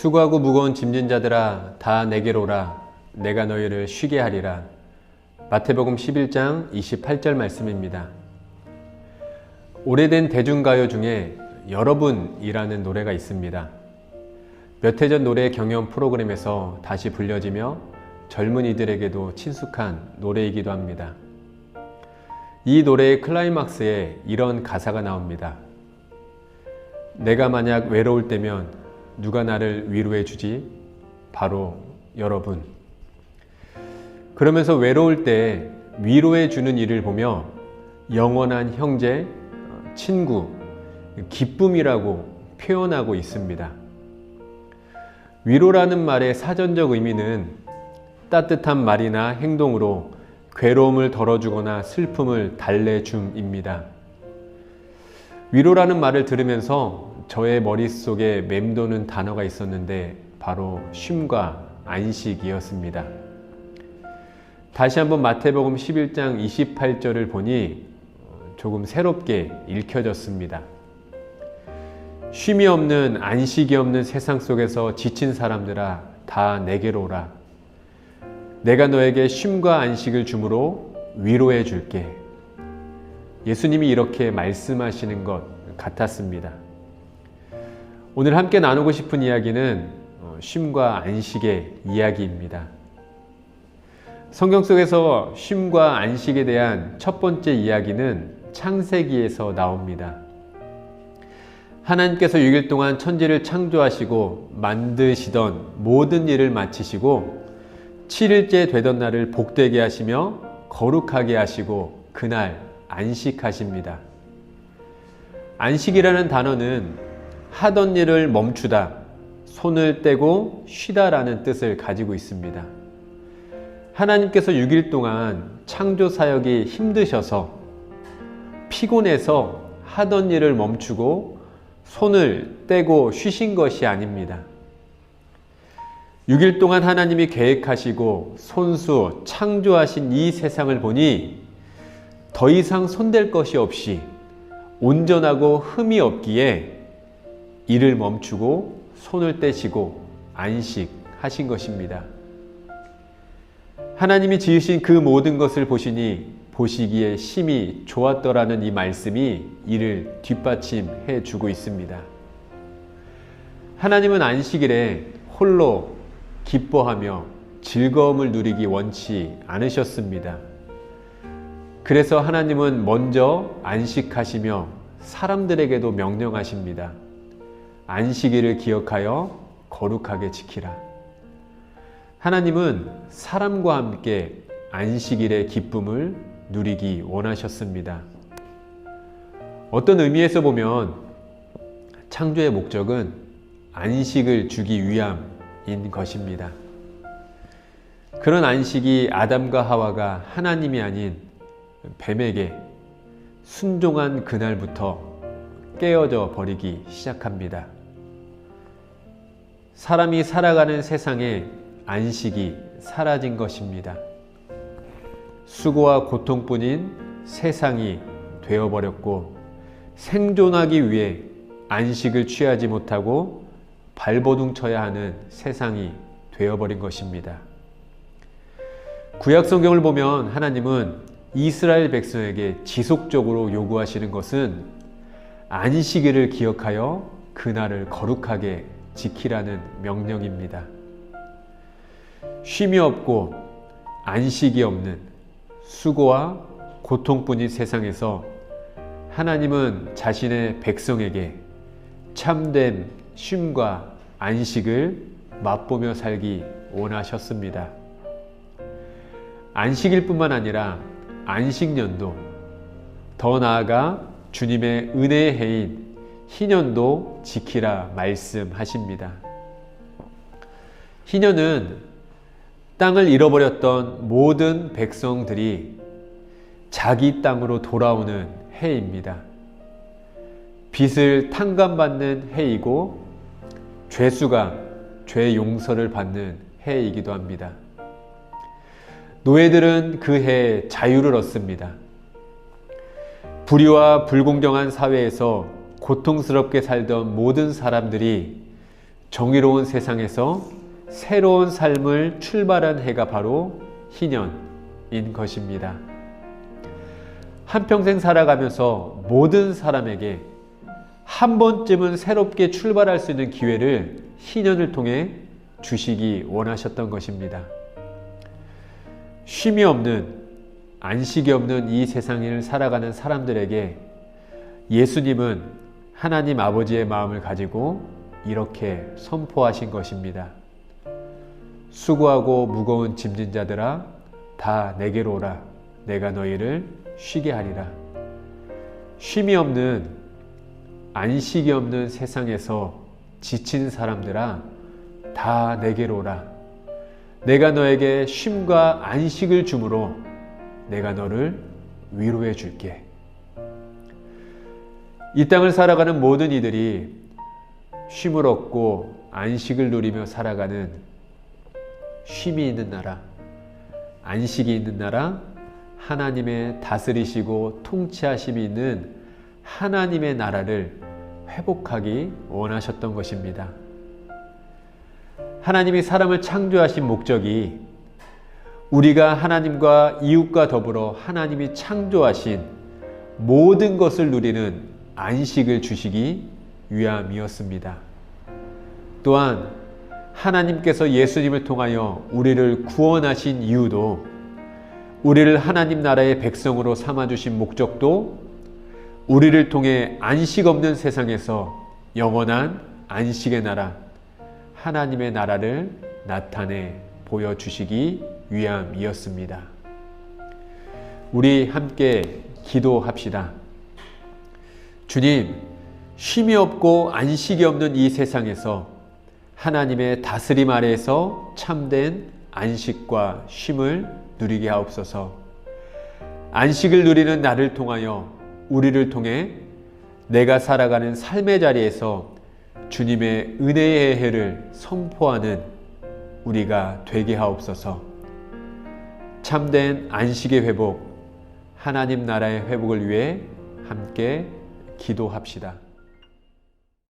수고하고 무거운 짐진 자들아 다 내게로 오라 내가 너희를 쉬게 하리라 마태복음 11장 28절 말씀입니다. 오래된 대중가요 중에 여러분이라는 노래가 있습니다. 몇 해 전 노래 경연 프로그램에서 다시 불려지며 젊은이들에게도 친숙한 노래이기도 합니다. 이 노래의 클라이막스에 이런 가사가 나옵니다. 내가 만약 외로울 때면 누가 나를 위로해 주지? 바로 여러분. 그러면서 외로울 때 위로해 주는 일을 보며 영원한 형제, 친구, 기쁨이라고 표현하고 있습니다. 위로라는 말의 사전적 의미는 따뜻한 말이나 행동으로 괴로움을 덜어주거나 슬픔을 달래줌입니다. 위로라는 말을 들으면서 저의 머릿속에 맴도는 단어가 있었는데 바로 쉼과 안식이었습니다. 다시 한번 마태복음 11장 28절을 보니 조금 새롭게 읽혀졌습니다. 쉼이 없는 안식이 없는 세상 속에서 지친 사람들아 다 내게로 오라. 내가 너에게 쉼과 안식을 주므로 위로해 줄게. 예수님이 이렇게 말씀하시는 것 같았습니다. 오늘 함께 나누고 싶은 이야기는 쉼과 안식의 이야기입니다. 성경 속에서 쉼과 안식에 대한 첫 번째 이야기는 창세기에서 나옵니다. 하나님께서 6일 동안 천지를 창조하시고 만드시던 모든 일을 마치시고 7일째 되던 날을 복되게 하시며 거룩하게 하시고 그날 안식하십니다. 안식이라는 단어는 하던 일을 멈추다, 손을 떼고 쉬다라는 뜻을 가지고 있습니다. 하나님께서 6일 동안 창조 사역이 힘드셔서 피곤해서 하던 일을 멈추고 손을 떼고 쉬신 것이 아닙니다. 6일 동안 하나님이 계획하시고 손수 창조하신 이 세상을 보니 더 이상 손댈 것이 없이 온전하고 흠이 없기에 일을 멈추고 손을 떼시고 안식하신 것입니다. 하나님이 지으신 그 모든 것을 보시니 보시기에 심히 좋았더라는 이 말씀이 이를 뒷받침해 주고 있습니다. 하나님은 안식일에 홀로 기뻐하며 즐거움을 누리기 원치 않으셨습니다. 그래서 하나님은 먼저 안식하시며 사람들에게도 명령하십니다. 안식일을 기억하여 거룩하게 지키라. 하나님은 사람과 함께 안식일의 기쁨을 누리기 원하셨습니다. 어떤 의미에서 보면 창조의 목적은 안식을 주기 위함인 것입니다. 그런 안식이 아담과 하와가 하나님이 아닌 뱀에게 순종한 그날부터 깨어져 버리기 시작합니다. 사람이 살아가는 세상에 안식이 사라진 것입니다. 수고와 고통뿐인 세상이 되어버렸고 생존하기 위해 안식을 취하지 못하고 발버둥 쳐야 하는 세상이 되어버린 것입니다. 구약 성경을 보면 하나님은 이스라엘 백성에게 지속적으로 요구하시는 것은 안식일을 기억하여 그날을 거룩하게 지키라는 명령입니다. 쉼이 없고 안식이 없는 수고와 고통뿐인 세상에서 하나님은 자신의 백성에게 참된 쉼과 안식을 맛보며 살기 원하셨습니다. 안식일 뿐만 아니라 안식년도, 더 나아가 주님의 은혜의 해인 희년도 지키라 말씀하십니다. 희년은 땅을 잃어버렸던 모든 백성들이 자기 땅으로 돌아오는 해입니다. 빚을 탕감받는 해이고 죄수가 죄 용서를 받는 해이기도 합니다. 노예들은 그 해에 자유를 얻습니다. 불의와 불공정한 사회에서 고통스럽게 살던 모든 사람들이 정의로운 세상에서 새로운 삶을 출발한 해가 바로 희년인 것입니다. 한평생 살아가면서 모든 사람에게 한 번쯤은 새롭게 출발할 수 있는 기회를 희년을 통해 주시기 원하셨던 것입니다. 쉼이 없는 안식이 없는 이 세상을 살아가는 사람들에게 예수님은 하나님 아버지의 마음을 가지고 이렇게 선포하신 것입니다. 수고하고 무거운 짐진 자들아 다 내게로 오라 내가 너희를 쉬게 하리라. 쉼이 없는 안식이 없는 세상에서 지친 사람들아 다 내게로 오라. 내가 너에게 쉼과 안식을 주므로 내가 너를 위로해 줄게. 이 땅을 살아가는 모든 이들이 쉼을 얻고 안식을 누리며 살아가는 쉼이 있는 나라, 안식이 있는 나라, 하나님의 다스리시고 통치하심이 있는 하나님의 나라를 회복하기 원하셨던 것입니다. 하나님이 사람을 창조하신 목적이 우리가 하나님과 이웃과 더불어 하나님이 창조하신 모든 것을 누리는 안식을 주시기 위함이었습니다. 또한 하나님께서 예수님을 통하여 우리를 구원하신 이유도 우리를 하나님 나라의 백성으로 삼아주신 목적도 우리를 통해 안식 없는 세상에서 영원한 안식의 나라, 하나님의 나라를 나타내 보여주시기 위함이었습니다. 우리 함께 기도합시다. 주님, 쉼이 없고 안식이 없는 이 세상에서 하나님의 다스림 아래에서 참된 안식과 쉼을 누리게 하옵소서. 안식을 누리는 나를 통하여 우리를 통해 내가 살아가는 삶의 자리에서 주님의 은혜의 해를 선포하는 우리가 되게 하옵소서. 참된 안식의 회복, 하나님 나라의 회복을 위해 함께 기도합시다.